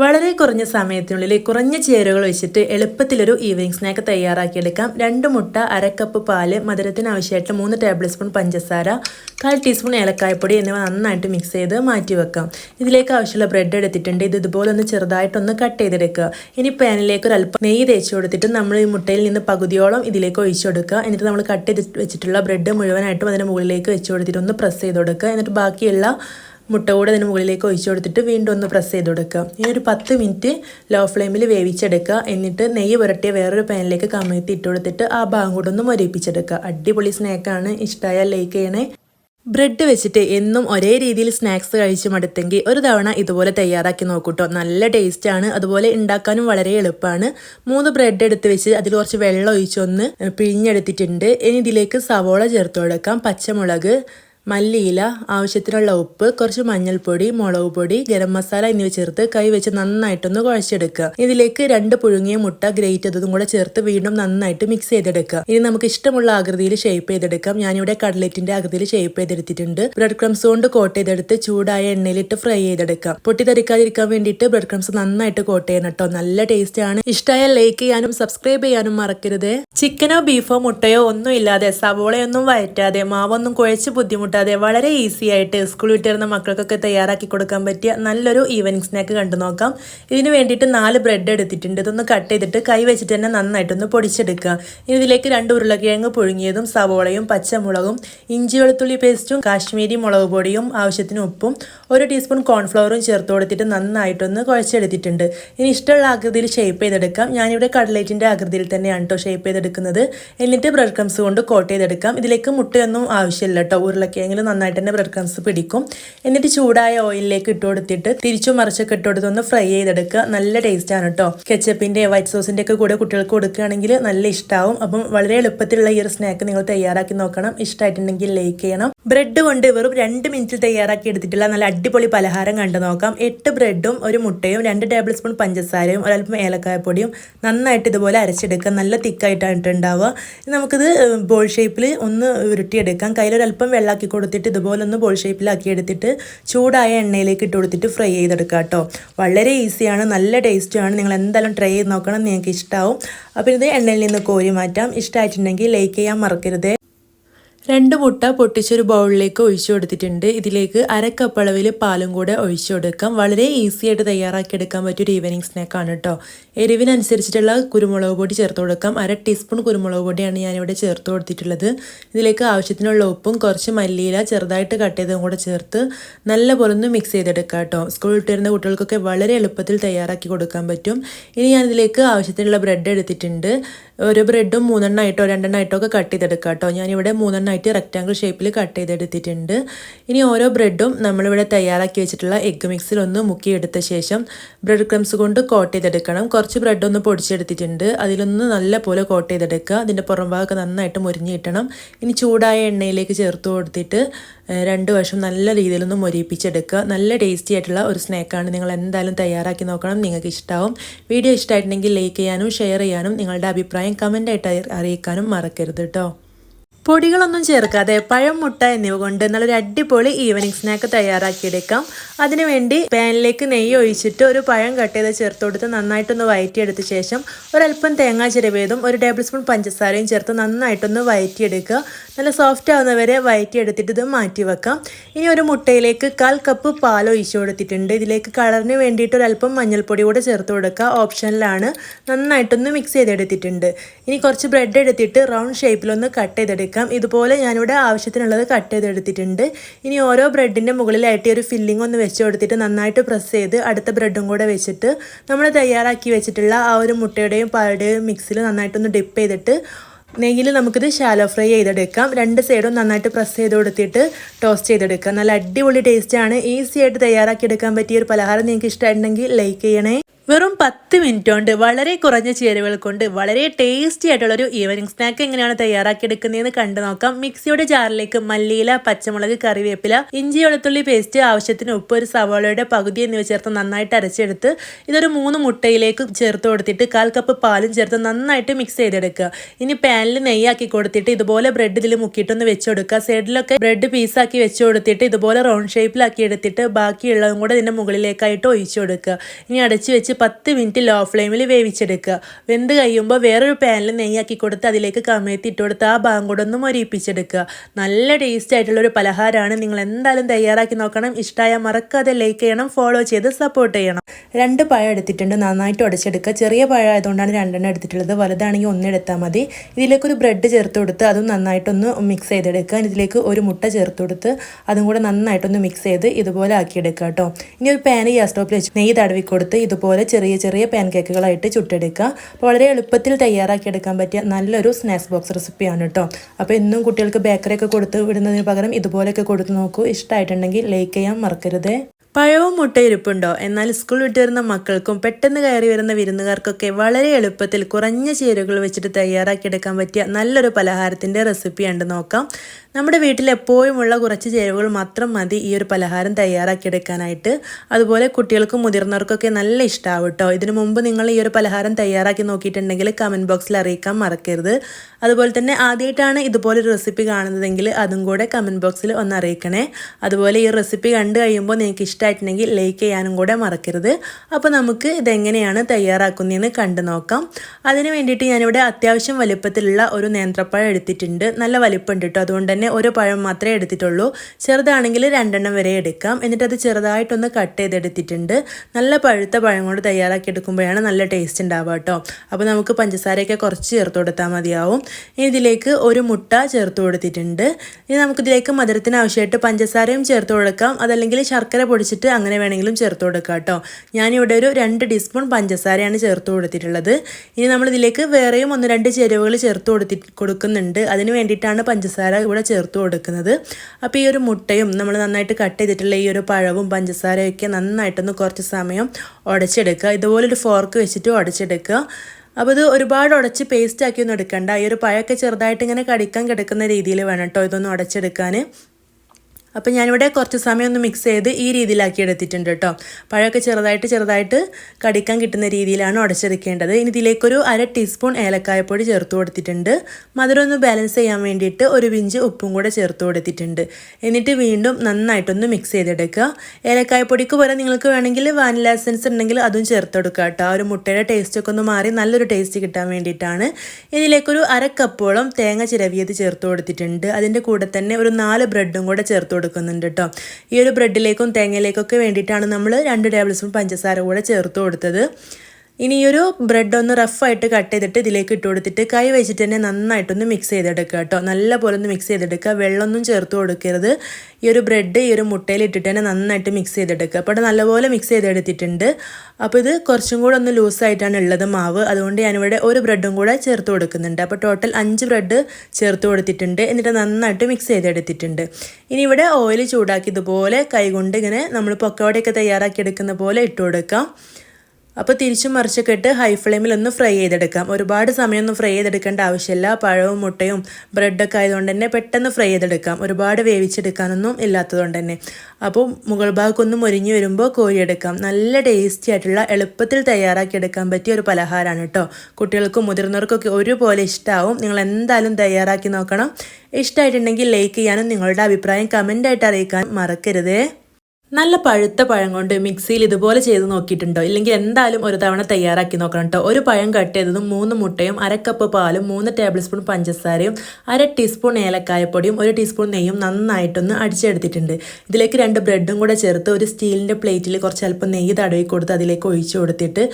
വളരെ കുറഞ്ഞ സമയത്തിനുള്ളിൽ കുറഞ്ഞ ചേരുവകൾ വെച്ചിട്ട് എളുപ്പത്തിലൊരു ഈവനിങ് സ്നാക്ക് തയ്യാറാക്കിയെടുക്കാം. രണ്ട് മുട്ട അരക്കപ്പ് കപ്പ് പാൽ മധുരത്തിന് ആവശ്യമായിട്ട് മൂന്ന് ടേബിൾ സ്പൂൺ പഞ്ചസാര കാൽ ടീസ്പൂൺ ഏലക്കായപ്പൊടി എന്നിവ നന്നായിട്ട് മിക്സ് ചെയ്ത് മാറ്റി വെക്കാം ഇതിലേക്ക് ആവശ്യമുള്ള ബ്രെഡ് എടുത്തിട്ടുണ്ട്. ഇത് ഇതുപോലെ ഒന്ന് ചെറുതായിട്ടൊന്ന് കട്ട് ചെയ്തെടുക്കുക. ഇനി പാനിലേക്ക് ഒരു അല്പം നെയ്യ് തേച്ച് കൊടുത്തിട്ട് നമ്മൾ ഈ മുട്ടയിൽ നിന്ന് പകുതിയോളം ഇതിലേക്ക് ഒഴിച്ചു കൊടുക്കുക. എന്നിട്ട് നമ്മൾ കട്ട് ചെയ്ത് വെച്ചിട്ടുള്ള ബ്രെഡ് മുഴുവനായിട്ടും അതിന് മുകളിലേക്ക് വെച്ച് കൊടുത്തിട്ട് ഒന്ന് പ്രസ് ചെയ്ത് കൊടുക്കുക. എന്നിട്ട് ബാക്കിയുള്ള മുട്ട കൂടെ അതിന് മുകളിലേക്ക് ഒഴിച്ചു കൊടുത്തിട്ട് വീണ്ടും ഒന്ന് പ്രസ് ചെയ്ത് കൊടുക്കുക. ഇനി ഒരു പത്ത് മിനിറ്റ് ലോ ഫ്ലെയിമിൽ വേവിച്ചെടുക്കുക. എന്നിട്ട് നെയ്യ് പുരട്ടിയ വേറൊരു പാനിലേക്ക് കമഴ്ത്തി ഇട്ട് കൊടുത്തിട്ട് ആ ഭാഗം കൂടെ ഒന്ന് മൊരിപ്പിച്ചെടുക്കുക. അടിപൊളി സ്നാക്കാണ് ഇഷ്ടമായാൽ ലൈക്ക് ചെയ്യണേ. ബ്രെഡ് വെച്ചിട്ട് എന്നും ഒരേ രീതിയിൽ സ്നാക്സ് കഴിച്ചു മടുത്തെങ്കിൽ ഒരു തവണ ഇതുപോലെ തയ്യാറാക്കി നോക്കൂട്ടോ. നല്ല ടേസ്റ്റാണ് അതുപോലെ ഉണ്ടാക്കാനും വളരെ എളുപ്പമാണ്. മൂന്ന് ബ്രെഡ് എടുത്ത് വെച്ച് അതിൽ കുറച്ച് വെള്ളം ഒഴിച്ചൊന്ന് പിഴിഞ്ഞെടുത്തിട്ടുണ്ട്. ഇനി ഇതിലേക്ക് സവോള ചേർത്ത് കൊടുക്കാം. പച്ചമുളക് മല്ലിയില ആവശ്യത്തിനുള്ള ഉപ്പ് കുറച്ച് മഞ്ഞൾപ്പൊടി മുളക് പൊടി ഗരം മസാല എന്നിവ ചേർത്ത് കൈ വെച്ച് നന്നായിട്ടൊന്ന് കുഴച്ചെടുക്കുക. ഇതിലേക്ക് രണ്ട് പുഴുങ്ങിയ മുട്ട ഗ്രേറ്റ് ചെയ്തതും കൂടെ ചേർത്ത് വീണ്ടും നന്നായിട്ട് മിക്സ് ചെയ്തെടുക്കുക. ഇനി നമുക്ക് ഇഷ്ടമുള്ള ആകൃതിയിൽ ഷേപ്പ് ചെയ്തെടുക്കാം. ഞാനിവിടെ കട്ലറ്റിന്റെ ആകൃതിയിൽ ഷേപ്പ് ചെയ്തെടുത്തിട്ടുണ്ട്. ബ്രെഡ് ക്രംസ് കൊണ്ട് കോട്ട് ചെയ്തെടുത്ത് ചൂടായ എണ്ണയിലിട്ട് ഫ്രൈ ചെയ്തെടുക്കാം. പൊട്ടിത്തെറിക്കാതിരിക്കാൻ വേണ്ടിയിട്ട് ബ്രെഡ് ക്രംസ് നന്നായിട്ട് കോട്ട് ചെയ്യണം കേട്ടോ. നല്ല ടേസ്റ്റ് ആണ്. ഇഷ്ടമായ ലൈക്ക് ചെയ്യാനും സബ്സ്ക്രൈബ് ചെയ്യാനും മറക്കരുത്. ചിക്കനോ ബീഫോ മുട്ടയോ ഒന്നും ഇല്ലാതെ സവോളയൊന്നും വയറ്റാതെ മാവൊന്നും കുഴച്ച് ബുദ്ധിമുട്ട് കൂട്ടാതെ വളരെ ഈസി ആയിട്ട് സ്കൂൾ വിട്ടിരുന്ന മക്കൾക്കൊക്കെ തയ്യാറാക്കി കൊടുക്കാൻ പറ്റിയ നല്ലൊരു ഈവനിങ് സ്നാക്ക് കണ്ടു നോക്കാം. ഇതിന് വേണ്ടിയിട്ട് നാല് ബ്രെഡ് എടുത്തിട്ടുണ്ട്. ഇതൊന്ന് കട്ട് ചെയ്തിട്ട് കൈ വെച്ചിട്ട് തന്നെ നന്നായിട്ടൊന്ന് പൊടിച്ചെടുക്കുക. ഇതിലേക്ക് രണ്ട് ഉരുളക്കിഴങ്ങ് പുഴുങ്ങിയതും സവോളയും പച്ചമുളകും ഇഞ്ചി വെളുത്തുള്ളി പേസ്റ്റും കാശ്മീരി മുളക് പൊടിയും ആവശ്യത്തിന് ഉപ്പും ഒരു ടീസ്പൂൺ കോൺഫ്ലവറും ചേർത്ത് കൊടുത്തിട്ട് നന്നായിട്ടൊന്ന് കുഴച്ചെടുത്തിട്ടുണ്ട്. ഇനി ഇഷ്ടമുള്ള ആകൃതിയിൽ ഷേപ്പ് ചെയ്തെടുക്കാം. ഞാനിവിടെ കട്ലേറ്റിന്റെ ആകൃതിയിൽ തന്നെയാണ് കേട്ടോ ഷേപ്പ് ചെയ്തെടുക്കുന്നത്. എന്നിട്ട് ബ്രഡ് ക്രംസ് കൊണ്ട് കോട്ട് ചെയ്തെടുക്കാം. ഇതിലേക്ക് മുട്ടയൊന്നും ആവശ്യമില്ല കേട്ടോ ഉരുളക്കിഴങ്ങ് വെക്കുകയെങ്കിൽ നന്നായിട്ട് തന്നെ ബ്രെഡ് ക്രംസ് പിടിക്കും. എന്നിട്ട് ചൂടായ ഓയിലിലേക്ക് ഇട്ട് കൊടുത്തിട്ട് തിരിച്ചും മറിച്ചൊക്കെ ഇട്ട് കൊടുത്ത് ഒന്ന് ഫ്രൈ ചെയ്തെടുക്കുക. നല്ല ടേസ്റ്റാണ് കേട്ടോ കെച്ചപ്പിന്റെ വൈറ്റ് സോസിന്റെ ഒക്കെ കൂടെ കുട്ടികൾക്ക് കൊടുക്കുകയാണെങ്കിൽ നല്ല ഇഷ്ടമാവും അപ്പം വളരെ എളുപ്പത്തിലുള്ള ഈ ഒരു സ്നാക്ക് നിങ്ങൾ തയ്യാറാക്കി നോക്കണം. ഇഷ്ടമായിട്ടുണ്ടെങ്കിൽ ലൈക്ക് ചെയ്യണം. ബ്രെഡ് കൊണ്ട് വെറും രണ്ട് മിനിറ്റിൽ തയ്യാറാക്കി എടുത്തിട്ടുള്ള നല്ല അടിപൊളി പലഹാരം കണ്ടു നോക്കാം. എട്ട് ബ്രെഡും ഒരു മുട്ടയും രണ്ട് ടേബിൾ സ്പൂൺ പഞ്ചസാരയും ഒരല്പം ഏലക്കായപ്പൊടിയും നന്നായിട്ട് ഇതുപോലെ അരച്ചെടുക്കാം നല്ല തിക്കായിട്ടാണ് ഉണ്ടാവുക. നമുക്കിത് ബോൾ ഷേപ്പിൽ ഒന്ന് ഉരുട്ടിയെടുക്കാം. കയ്യിലൊരല്പം വെള്ളാക്കി കൊടുത്തിട്ട് ഇതുപോലെ ഒന്ന് ബോൾ ഷേപ്പിലാക്കി എടുത്തിട്ട് ചൂടായ എണ്ണയിലേക്ക് ഇട്ട് കൊടുത്തിട്ട് ഫ്രൈ ചെയ്തെടുക്കുക കേട്ടോ. വളരെ ഈസിയാണ് നല്ല ടേസ്റ്റുമാണ് നിങ്ങൾ എന്തായാലും ട്രൈ ചെയ്ത് നോക്കണം നിങ്ങൾക്ക് ഇഷ്ടമാവും അപ്പോൾ ഇത് എണ്ണയിൽ നിന്ന് കോരി മാറ്റാം. ഇഷ്ടമായിട്ടുണ്ടെങ്കിൽ ലൈക്ക് ചെയ്യാൻ മറക്കരുത്. രണ്ട് മുട്ട പൊട്ടിച്ചൊരു ബൗളിലേക്ക് ഒഴിച്ചു കൊടുത്തിട്ടുണ്ട്. ഇതിലേക്ക് അര കപ്പ് പാലും കൂടെ ഒഴിച്ചു കൊടുക്കാം. വളരെ ഈസി ആയിട്ട് തയ്യാറാക്കിയെടുക്കാൻ പറ്റിയൊരു ഈവനിങ് സ്നാക്കാണ് കേട്ടോ എരിവിനനുസരിച്ചിട്ടുള്ള കുരുമുളക് പൊടി ചേർത്ത് കൊടുക്കാം. അര ടീസ്പൂൺ കുരുമുളക് പൊടിയാണ് ഞാനിവിടെ ചേർത്ത് കൊടുത്തിട്ടുള്ളത്. ഇതിലേക്ക് ആവശ്യത്തിനുള്ള ഉപ്പും കുറച്ച് മല്ലിയില ചെറുതായിട്ട് കട്ട് ചെയ്തതും കൂടെ ചേർത്ത് നല്ലപോലെ ഒന്ന് മിക്സ് ചെയ്തെടുക്കാം കേട്ടോ സ്കൂളിൽ ഇട്ടിരുന്ന കുട്ടികൾക്കൊക്കെ വളരെ എളുപ്പത്തിൽ തയ്യാറാക്കി കൊടുക്കാൻ പറ്റും. ഇനി ഞാനിതിലേക്ക് ആവശ്യത്തിനുള്ള ബ്രെഡ് എടുത്തിട്ടുണ്ട്. ഒരു ബ്രെഡും മൂന്നെണ്ണമായിട്ടോ രണ്ടെണ്ണമായിട്ടോ ഒക്കെ കട്ട് ചെയ്തെടുക്കാം കേട്ടോ ഞാനിവിടെ മൂന്നെണ്ണമായിട്ട് റെക്റ്റാങ്കിൾ ഷേപ്പിൽ കട്ട് ചെയ്തെടുത്തിട്ടുണ്ട്. ഇനി ഓരോ ബ്രെഡും നമ്മളിവിടെ തയ്യാറാക്കി വെച്ചിട്ടുള്ള എഗ്ഗ് മിക്സിൽ ഒന്ന് മുക്കിയെടുത്ത ശേഷം ബ്രെഡ് ക്രംസ് കൊണ്ട് കോട്ട് ചെയ്തെടുക്കണം. കുറച്ച് ബ്രെഡ് ഒന്ന് പൊടിച്ചെടുത്തിട്ടുണ്ട്. അതിലൊന്ന് നല്ല പോലെ കോട്ട് ചെയ്തെടുക്കുക. അതിന്റെ പുറം ഭാഗമൊക്കെ നന്നായിട്ട് മുരിഞ്ഞ് കിട്ടണം. ഇനി ചൂടായ എണ്ണയിലേക്ക് ചേർത്ത് കൊടുത്തിട്ട് രണ്ട് വശം നല്ല രീതിയിലൊന്ന് മൊരിപ്പിച്ചെടുക്കുക നല്ല ടേസ്റ്റി ആയിട്ടുള്ള ഒരു സ്നാക്കാണ് നിങ്ങൾ എന്തായാലും തയ്യാറാക്കി നോക്കണം. നിങ്ങൾക്ക് ഇഷ്ടമാവും വീഡിയോ ഇഷ്ടമായിട്ടുണ്ടെങ്കിൽ ലൈക്ക് ചെയ്യാനും ഷെയർ ചെയ്യാനും നിങ്ങളുടെ അഭിപ്രായം കമന്റായിട്ട് അറിയിക്കാനും മറക്കരുത് കേട്ടോ പൊടികളൊന്നും ചേർക്കാതെ പഴം മുട്ട എന്നിവ കൊണ്ട് നല്ലൊരു അടിപൊളി ഈവനിങ് സ്നാക്ക് തയ്യാറാക്കിയെടുക്കാം. അതിനുവേണ്ടി പാനിലേക്ക് നെയ്യ് ഒഴിച്ചിട്ട് ഒരു പഴം കട്ട് ചെയ്ത് ചേർത്ത് കൊടുത്ത് നന്നായിട്ടൊന്ന് വയറ്റിയെടുത്ത ശേഷം ഒരല്പം തേങ്ങാ ചിരവേതും ഒരു ടേബിൾ സ്പൂൺ പഞ്ചസാരയും ചേർത്ത് നന്നായിട്ടൊന്ന് വയറ്റിയെടുക്കുക. നല്ല സോഫ്റ്റ് ആവുന്നവരെ വയറ്റിയെടുത്തിട്ട് ഇത് മാറ്റി വെക്കാം. ഇനി ഒരു മുട്ടയിലേക്ക് കാൽ കപ്പ് പാൽ ഒഴിച്ചു കൊടുത്തിട്ടുണ്ട്. ഇതിലേക്ക് കളറിന് വേണ്ടിയിട്ട് ഒരല്പം മഞ്ഞൾപ്പൊടി കൂടെ ചേർത്ത് കൊടുക്കുക. ഓപ്ഷനിലാണ് നന്നായിട്ടൊന്ന് മിക്സ് ചെയ്തെടുത്തിട്ടുണ്ട്. ഇനി കുറച്ച് ബ്രെഡ് എടുത്തിട്ട് റൗണ്ട് ഷേപ്പിലൊന്ന് കട്ട് ചെയ്തെടുക്കുക. എടുക്കാം. ഇതുപോലെ ഞാനിവിടെ ആവശ്യത്തിനുള്ളത് കട്ട് ചെയ്തെടുത്തിട്ടുണ്ട് ഇനി ഓരോ ബ്രെഡിന്റെ മുകളിലായിട്ട് ഒരു ഫില്ലിംഗ് ഒന്ന് വെച്ച് കൊടുത്തിട്ട് നന്നായിട്ട് പ്രസ് ചെയ്ത് അടുത്ത ബ്രെഡും കൂടെ വെച്ചിട്ട് നമ്മൾ തയ്യാറാക്കി വെച്ചിട്ടുള്ള ആ ഒരു മുട്ടയുടെയും പാലുടെയും മിക്സിൽ നന്നായിട്ടൊന്ന് ഡിപ്പ് ചെയ്തിട്ട് നെയ്യിൽ നമുക്കിത് ഷാലോ ഫ്രൈ ചെയ്തെടുക്കാം. രണ്ട് സൈഡും നന്നായിട്ട് പ്രസ് ചെയ്ത് കൊടുത്തിട്ട് ടോസ്റ്റ് ചെയ്തെടുക്കാം. നല്ല അടിപൊളി ടേസ്റ്റാണ് ഈസി ആയിട്ട് തയ്യാറാക്കി എടുക്കാൻ പറ്റിയ ഒരു പലഹാരം നിങ്ങൾക്ക് ഇഷ്ടമായിട്ടുണ്ടെങ്കിൽ ലൈക്ക് ചെയ്യണേ. വെറും പത്ത് മിനിറ്റ് കൊണ്ട് വളരെ കുറഞ്ഞ ചേരുവകൾ കൊണ്ട് വളരെ ടേസ്റ്റി ആയിട്ടുള്ള ഒരു ഈവനിങ് സ്നാക്ക് എങ്ങനെയാണ് തയ്യാറാക്കിയെടുക്കുന്നതെന്ന് കണ്ടു നോക്കാം. മിക്സിയുടെ ജാറിലേക്ക് മല്ലിയില പച്ചമുളക് കറിവേപ്പില ഇഞ്ചി വെളുത്തുള്ളി പേസ്റ്റ് ആവശ്യത്തിന് ഉപ്പ് ഒരു സവാളയുടെ പകുതി എന്നിവ ചേർത്ത് നന്നായിട്ട് അരച്ചെടുത്ത് ഇതൊരു മൂന്ന് മുട്ടയിലേക്ക് ചേർത്ത് കൊടുത്തിട്ട് കാൽ കപ്പ് പാലും ചേർത്ത് നന്നായിട്ട് മിക്സ് ചെയ്തെടുക്കുക. ഇനി പാനിൽ നെയ്യാക്കി കൊടുത്തിട്ട് ഇതുപോലെ ബ്രെഡ് ഇതിൽ മുക്കിയിട്ടൊന്ന് വെച്ച് കൊടുക്കുക സൈഡിലൊക്കെ ബ്രെഡ് പീസാക്കി വെച്ച് കൊടുത്തിട്ട് ഇതുപോലെ റൗണ്ട് ഷേപ്പിലാക്കി എടുത്തിട്ട് ബാക്കിയുള്ളതും കൂടെ ഇതിന്റെ മുകളിലേക്കായിട്ട് ഒഴിച്ചു കൊടുക്കുക ഇനി അടച്ചു വെച്ച് പത്ത് മിനിറ്റ് ലോ ഫ്ലെയിമിൽ വേവിച്ചെടുക്കുക. വെന്ത് കഴിയുമ്പോൾ വേറൊരു പാനിൽ നെയ്യാക്കി കൊടുത്ത് അതിലേക്ക് കമഴ്ത്തി ഇട്ട് കൊടുത്ത് ആ ഭാഗം കൂടെ ഒന്ന് മൊരിയിപ്പിച്ചെടുക്കുക. നല്ല ടേസ്റ്റ് ആയിട്ടുള്ള ഒരു പലഹാരമാണ്. നിങ്ങൾ എന്തായാലും തയ്യാറാക്കി നോക്കണം. ഇഷ്ടമായ മറക്കാതെ ലൈക്ക് ചെയ്യണം ഫോളോ ചെയ്ത് സപ്പോർട്ട് ചെയ്യണം. രണ്ട് പഴം എടുത്തിട്ടുണ്ട്. നന്നായിട്ട് ഉടച്ചെടുക്കുക. ചെറിയ പഴം ആയതുകൊണ്ടാണ് രണ്ടെണ്ണം എടുത്തിട്ടുള്ളത്. വലുതാണെങ്കിൽ ഒന്നെടുത്താൽ മതി. ഇതിലേക്ക് ഒരു ബ്രെഡ് ചേർത്ത് കൊടുത്ത് അതും നന്നായിട്ടൊന്ന് മിക്സ് ചെയ്തെടുക്കുക. ഇതിലേക്ക് ഒരു മുട്ട ചേർത്ത് കൊടുത്ത് അതും കൂടെ നന്നായിട്ടൊന്ന് മിക്സ് ചെയ്ത് ഇതുപോലെ ആക്കിയെടുക്കുക കേട്ടോ. ഇനി ഒരു പാന് ഗ്യാസ് സ്റ്റോപ്പിൽ വെച്ച് നെയ്യ് തടവി കൊടുത്ത് ഇതുപോലെ ചെറിയ ചെറിയ പാൻകേക്കുകളായിട്ട് ചുട്ടെടുക്കുക. അപ്പോൾ വളരെ എളുപ്പത്തിൽ തയ്യാറാക്കിയെടുക്കാൻ പറ്റിയ നല്ലൊരു സ്നാക്സ് ബോക്സ് റെസിപ്പിയാണ് കേട്ടോ അപ്പോൾ എന്നും കുട്ടികൾക്ക് ബേക്കറിയൊക്കെ കൊടുത്ത് വിടുന്നതിന് പകരം ഇതുപോലെയൊക്കെ കൊടുത്ത് നോക്കൂ. ഇഷ്ടമായിട്ടുണ്ടെങ്കിൽ ലൈക്ക് ചെയ്യാൻ മറക്കരുത്. പഴവും മുട്ട ഇരിപ്പുണ്ടോ എന്നാൽ സ്കൂൾ വിട്ട് വരുന്ന മക്കൾക്കും പെട്ടെന്ന് കയറി വരുന്ന വിരുന്നുകാർക്കൊക്കെ വളരെ എളുപ്പത്തിൽ കുറഞ്ഞ ചേരുവകൾ വെച്ചിട്ട് തയ്യാറാക്കിയെടുക്കാൻ പറ്റിയ നല്ലൊരു പലഹാരത്തിന്റെ റെസിപ്പിയുണ്ട് നോക്കാം. നമ്മുടെ വീട്ടിൽ എപ്പോഴുമുള്ള കുറച്ച് ചേരുവകൾ മാത്രം മതി ഈ ഒരു പലഹാരം തയ്യാറാക്കിയെടുക്കാനായിട്ട്. അതുപോലെ കുട്ടികൾക്കും മുതിർന്നവർക്കൊക്കെ നല്ല ഇഷ്ടമാവും കേട്ടോ. ഇതിനു മുമ്പ് നിങ്ങൾ ഈ ഒരു പലഹാരം തയ്യാറാക്കി നോക്കിയിട്ടുണ്ടെങ്കിൽ കമന്റ് ബോക്സിൽ അറിയിക്കാൻ മറക്കരുത്. അതുപോലെ തന്നെ ആദ്യമായിട്ടാണ് ഇതുപോലൊരു റെസിപ്പി കാണുന്നതെങ്കിൽ അതും കൂടെ കമന്റ് ബോക്സിൽ ഒന്ന് അറിയിക്കണേ. അതുപോലെ ഈ റെസിപ്പി കണ്ടു കഴിയുമ്പോൾ നിങ്ങൾക്ക് ഇഷ്ടമായിട്ടുണ്ടെങ്കിൽ ലൈക്ക് ചെയ്യാനും കൂടെ മറക്കരുത്. അപ്പോൾ നമുക്ക് ഇതെങ്ങനെയാണ് തയ്യാറാക്കുന്നതെന്ന് കണ്ടു നോക്കാം. അതിന് വേണ്ടിയിട്ട് ഞാനിവിടെ അത്യാവശ്യം വലുപ്പത്തിലുള്ള ഒരു നേന്ത്രപ്പഴം എടുത്തിട്ടുണ്ട്. നല്ല വലിപ്പമുണ്ട് കേട്ടോ അതുകൊണ്ട് തന്നെ ഒരു പഴം മാത്രമേ എടുത്തിട്ടുള്ളൂ. ചെറുതാണെങ്കിൽ രണ്ടെണ്ണം വരെ എടുക്കാം. എന്നിട്ട് അത് ചെറുതായിട്ടൊന്ന് കട്ട് ചെയ്തെടുത്തിട്ടുണ്ട്. നല്ല പഴുത്ത പഴം കൊണ്ട് തയ്യാറാക്കി എടുക്കുമ്പോഴാണ് നല്ല ടേസ്റ്റ് ഉണ്ടാവുക കേട്ടോ അപ്പോൾ നമുക്ക് പഞ്ചസാരയൊക്കെ കുറച്ച് ചേർത്ത് കൊടുത്താൽ മതിയാവും. ഇതിലേക്ക് ഒരു മുട്ട ചേർത്ത് കൊടുത്തിട്ടുണ്ട്. ഇനി നമുക്കിതിലേക്ക് മധുരത്തിന് ആവശ്യമായിട്ട് പഞ്ചസാരയും ചേർത്ത് കൊടുക്കാം. അതല്ലെങ്കിൽ ശർക്കര പൊടിച്ചിട്ട് അങ്ങനെ വേണമെങ്കിലും ചേർത്ത് കൊടുക്കാം കേട്ടോ. ഞാനിവിടെ ഒരു രണ്ട് ടീസ്പൂൺ പഞ്ചസാരയാണ് ചേർത്ത് കൊടുത്തിട്ടുള്ളത്. ഇനി നമ്മളിതിലേക്ക് വേറെയും ഒന്ന് രണ്ട് ചേരുവകൾ ചേർത്ത് കൊടുത്തി കൊടുക്കുന്നുണ്ട്. അതിന് വേണ്ടിയിട്ടാണ് പഞ്ചസാര ഇവിടെ ചേർത്ത് കൊടുക്കുന്നത്. അപ്പോൾ ഈ ഒരു മുട്ടയും നമ്മൾ നന്നായിട്ട് കട്ട് ചെയ്തിട്ടുള്ള ഈ ഒരു പഴവും പഞ്ചസാരയൊക്കെ നന്നായിട്ടൊന്ന് കുറച്ച് സമയം ഉടച്ചെടുക്കുക. ഇതുപോലൊരു ഫോർക്ക് വെച്ചിട്ട് ഉടച്ചെടുക്കുക. അപ്പോൾ ഇത് ഒരുപാട് ഉടച്ച് പേസ്റ്റ് ആക്കിയൊന്നും എടുക്കണ്ട. ഈ ഒരു പഴമൊക്കെ ചെറുതായിട്ട് ഇങ്ങനെ കടിക്കാൻ കിടക്കുന്ന രീതിയിൽ വേണം കേട്ടോ ഇതൊന്ന് ഉടച്ചെടുക്കാൻ. അപ്പോൾ ഞാനിവിടെ കുറച്ച് സമയം ഒന്ന് മിക്സ് ചെയ്ത് ഈ രീതിയിലാക്കി എടുത്തിട്ടുണ്ട് കേട്ടോ. പഴമൊക്കെ ചെറുതായിട്ട് ചെറുതായിട്ട് കടിക്കാൻ കിട്ടുന്ന രീതിയിലാണ് ഉടച്ചെടുക്കേണ്ടത്. ഇനി ഇതിലേക്കൊരു അര ടീസ്പൂൺ ഏലക്കായപ്പൊടി ചേർത്ത് കൊടുത്തിട്ടുണ്ട്. മധുരം ഒന്ന് ബാലൻസ് ചെയ്യാൻ വേണ്ടിയിട്ട് ഒരു പിഞ്ച് ഉപ്പും കൂടെ ചേർത്ത് കൊടുത്തിട്ടുണ്ട്. എന്നിട്ട് വീണ്ടും നന്നായിട്ടൊന്ന് മിക്സ് ചെയ്തെടുക്കുക. ഏലക്കായപ്പൊടിക്ക് പോലെ നിങ്ങൾക്ക് വേണമെങ്കിൽ വാനില എസൻസ് ഉണ്ടെങ്കിൽ അതും ചേർത്തെടുക്കുക കേട്ടോ. ആ ഒരു മുട്ടയുടെ ടേസ്റ്റൊക്കെ ഒന്ന് മാറി നല്ലൊരു ടേസ്റ്റ് കിട്ടാൻ വേണ്ടിയിട്ടാണ്. ഇതിലേക്കൊരു അര കപ്പോളം തേങ്ങ ചിരവിയത് ചേർത്ത് കൊടുത്തിട്ടുണ്ട്. അതിന്റെ കൂടെ തന്നെ ഒരു നാല് ബ്രെഡും കൂടെ ചേർത്ത് കൊടുക്കുന്നുണ്ട് കേട്ടോ ഈ ഒരു ബ്രെഡിലേക്കും തേങ്ങയിലേക്കൊക്കെ വേണ്ടിയിട്ടാണ് നമ്മൾ രണ്ട് ടേബിൾ സ്പൂൺ പഞ്ചസാര കൂടെ ചേർത്ത് കൊടുത്തത്. ഇനി ഒരു ബ്രെഡ് ഒന്ന് റഫായിട്ട് കട്ട് ചെയ്തിട്ട് ഇതിലേക്ക് ഇട്ട് കൊടുത്തിട്ട് കൈ വെച്ചിട്ട് തന്നെ നന്നായിട്ടൊന്ന് മിക്സ് ചെയ്തെടുക്കുക കേട്ടോ. നല്ല പോലെ ഒന്ന് മിക്സ് ചെയ്തെടുക്കുക. വെള്ളമൊന്നും ചേർത്ത് കൊടുക്കരുത്. ഈ ഒരു ബ്രെഡ് ഈ ഒരു മുട്ടയിൽ ഇട്ടിട്ട് തന്നെ നന്നായിട്ട് മിക്സ് ചെയ്തെടുക്കുക. അപ്പോൾ നല്ലപോലെ മിക്സ് ചെയ്തെടുത്തിട്ടുണ്ട്. അപ്പോൾ ഇത് കുറച്ചും കൂടെ ഒന്ന് ലൂസായിട്ടാണ് ഉള്ളത് മാവ്. അതുകൊണ്ട് ഞാനിവിടെ ഒരു ബ്രെഡും കൂടെ ചേർത്ത് കൊടുക്കുന്നുണ്ട്. അപ്പോൾ ടോട്ടൽ അഞ്ച് ബ്രെഡ് ചേർത്ത് കൊടുത്തിട്ടുണ്ട്. എന്നിട്ട് നന്നായിട്ട് മിക്സ് ചെയ്തെടുത്തിട്ടുണ്ട്. ഇനി ഇവിടെ ഓയിൽ ചൂടാക്കി ഇതുപോലെ കൈകൊണ്ട് ഇങ്ങനെ നമ്മൾ പൊക്കവടയൊക്കെ തയ്യാറാക്കി എടുക്കുന്ന പോലെ ഇട്ട് കൊടുക്കാം. അപ്പോൾ തിരിച്ചും മറിച്ചൊക്കെ ഇട്ട് ഹൈ ഫ്ലെയിമിൽ ഒന്ന് ഫ്രൈ ചെയ്തെടുക്കാം. ഒരുപാട് സമയമൊന്നും ഫ്രൈ ചെയ്തെടുക്കേണ്ട ആവശ്യമില്ല. പഴവും മുട്ടയും ബ്രെഡൊക്കെ ആയതുകൊണ്ട് തന്നെ പെട്ടെന്ന് ഫ്രൈ ചെയ്തെടുക്കാം. ഒരുപാട് വേവിച്ചെടുക്കാനൊന്നും ഇല്ലാത്തതുകൊണ്ട് തന്നെ. അപ്പോൾ മുകൾ ഭാഗത്തൊന്നും മുരിഞ്ഞു വരുമ്പോൾ കോരിയെടുക്കാം. നല്ല ടേസ്റ്റി ആയിട്ടുള്ള എളുപ്പത്തിൽ തയ്യാറാക്കിയെടുക്കാൻ പറ്റിയ ഒരു പലഹാരമാണ് കേട്ടോ കുട്ടികൾക്കും മുതിർന്നവർക്കൊക്കെ ഒരുപോലെ ഇഷ്ടമാവും നിങ്ങൾ എന്തായാലും തയ്യാറാക്കി നോക്കണം. ഇഷ്ടമായിട്ടുണ്ടെങ്കിൽ ലൈക്ക് ചെയ്യാനും നിങ്ങളുടെ അഭിപ്രായം കമന്റായിട്ട് അറിയിക്കാൻ മറക്കരുതേ. നല്ല പഴുത്ത പഴം കൊണ്ട് മിക്സിയിൽ ഇതുപോലെ ചെയ്ത് നോക്കിയിട്ടുണ്ടോ? ഇല്ലെങ്കിൽ എന്തായാലും ഒരു തവണ തയ്യാറാക്കി നോക്കണം കേട്ടോ ഒരു പഴം കട്ട് ചെയ്തതും മൂന്ന് മുട്ടയും അര കപ്പ് പാലും മൂന്ന് ടേബിൾ സ്പൂൺ പഞ്ചസാരയും അര ടീസ്പൂൺ ഏലക്കായപ്പൊടിയും ഒരു ടീസ്പൂൺ നെയ്യും നന്നായിട്ടൊന്ന് അടിച്ചെടുത്തിട്ടുണ്ട്. ഇതിലേക്ക് രണ്ട് ബ്രെഡും കൂടെ ചേർത്ത് ഒരു സ്റ്റീലിന്റെ പ്ലേറ്റിൽ കുറച്ച് അല്പം നെയ്യ് തടവി കൊടുത്ത് അതിലേക്ക് ഒഴിച്ചു കൊടുത്തിട്ട്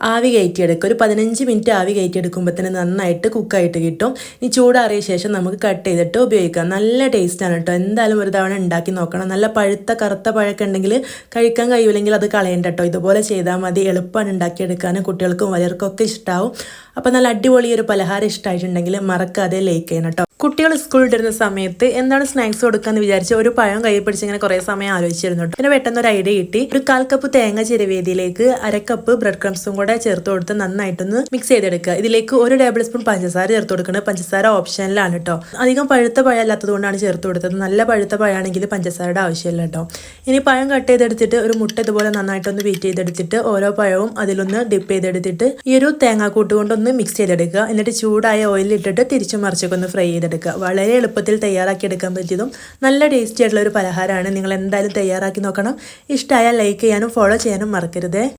ആവി കയറ്റിയെടുക്കുക. ഒരു പതിനഞ്ച് മിനിറ്റ് ആവി കയറ്റിയെടുക്കുമ്പോൾ തന്നെ നന്നായിട്ട് കുക്കായിട്ട് കിട്ടും. ഇനി ചൂടാറിയ ശേഷം നമുക്ക് കട്ട് ചെയ്തിട്ട് ഉപയോഗിക്കാം. നല്ല ടേസ്റ്റാണ് കേട്ടോ എന്തായാലും ഒരു തവണ ഉണ്ടാക്കി നോക്കണം. നല്ല പഴുത്ത കറുത്ത പഴക്കം ഉണ്ടെങ്കിൽ കഴിക്കാൻ കഴിയില്ലെങ്കിൽ അത് കളയണ്ട കേട്ടോ ഇതുപോലെ ചെയ്താൽ മതി. എളുപ്പമാണ് ഉണ്ടാക്കിയെടുക്കാനും കുട്ടികൾക്കും വലിയവർക്കൊക്കെ ഇഷ്ടമാവും അപ്പോൾ നല്ല അടിപൊളി ഒരു പലഹാരം ഇഷ്ടമായിട്ടുണ്ടെങ്കിൽ മറക്കാതെ ലൈക്ക് ചെയ്യണം കേട്ടോ. കുട്ടികൾ സ്കൂളിൽ ഇടുന്ന സമയത്ത് എന്താണ് സ്നാക്സ് കൊടുക്കാന്ന് വിചാരിച്ച് ഒരു പഴം കൈ പിടിച്ച് ഇങ്ങനെ കുറേ സമയം ആലോചിച്ചിരുന്നു പിന്നെ പെട്ടെന്ന് ഒരു ഐഡിയ കിട്ടി. ഒരു കാൽ കപ്പ് തേങ്ങ ചിരവേദിയിലേക്ക് അരക്കപ്പ് ബ്രെഡ് ക്രംസും കൂടെ ചേർത്ത് കൊടുത്ത് നന്നായിട്ടൊന്ന് മിക്സ് ചെയ്തെടുക്കുക. ഇതിലേക്ക് ഒരു ടേബിൾ സ്പൂൺ പഞ്ചസാര ചേർത്ത് കൊടുക്കുന്നത് പഞ്ചസാര ഓപ്ഷനിലാണ് കേട്ടോ. അധികം പഴുത്ത പഴം അല്ലാത്തത് കൊണ്ടാണ് ചേർത്ത് കൊടുത്തത്. നല്ല പഴുത്ത പഴമാണെങ്കിൽ പഞ്ചസാരയുടെ ആവശ്യമില്ല കേട്ടോ. ഇനി പഴം കട്ട് ചെയ്തെടുത്തിട്ട് ഒരു മുട്ട ഇതുപോലെ നന്നായിട്ടൊന്ന് ബീറ്റ് ചെയ്തെടുത്തിട്ട് ഓരോ പഴവും അതിലൊന്ന് ഡിപ്പ് ചെയ്തെടുത്തിട്ട് ഈ ഒരു തേങ്ങാക്കൂട്ട് കൊണ്ടൊന്ന് മിക്സ് ചെയ്തെടുക്കുക. എന്നിട്ട് ചൂടായ ഓയിലിൽ ഇട്ടിട്ട് തിരിച്ചും മറിച്ചൊക്കെ ഒന്ന് ഫ്രൈ ചെയ്തെടുക്കുക. വളരെ എളുപ്പത്തിൽ തയ്യാറാക്കി എടുക്കാൻ പറ്റിയതും നല്ല ടേസ്റ്റി ആയിട്ടുള്ള ഒരു പലഹാരമാണ്. നിങ്ങൾ എന്തായാലും തയ്യാറാക്കി നോക്കണം. ഇഷ്ടമായാൽ ലൈക്ക് ചെയ്യാനും ഫോളോ ചെയ്യാനും മറക്കരുതേ.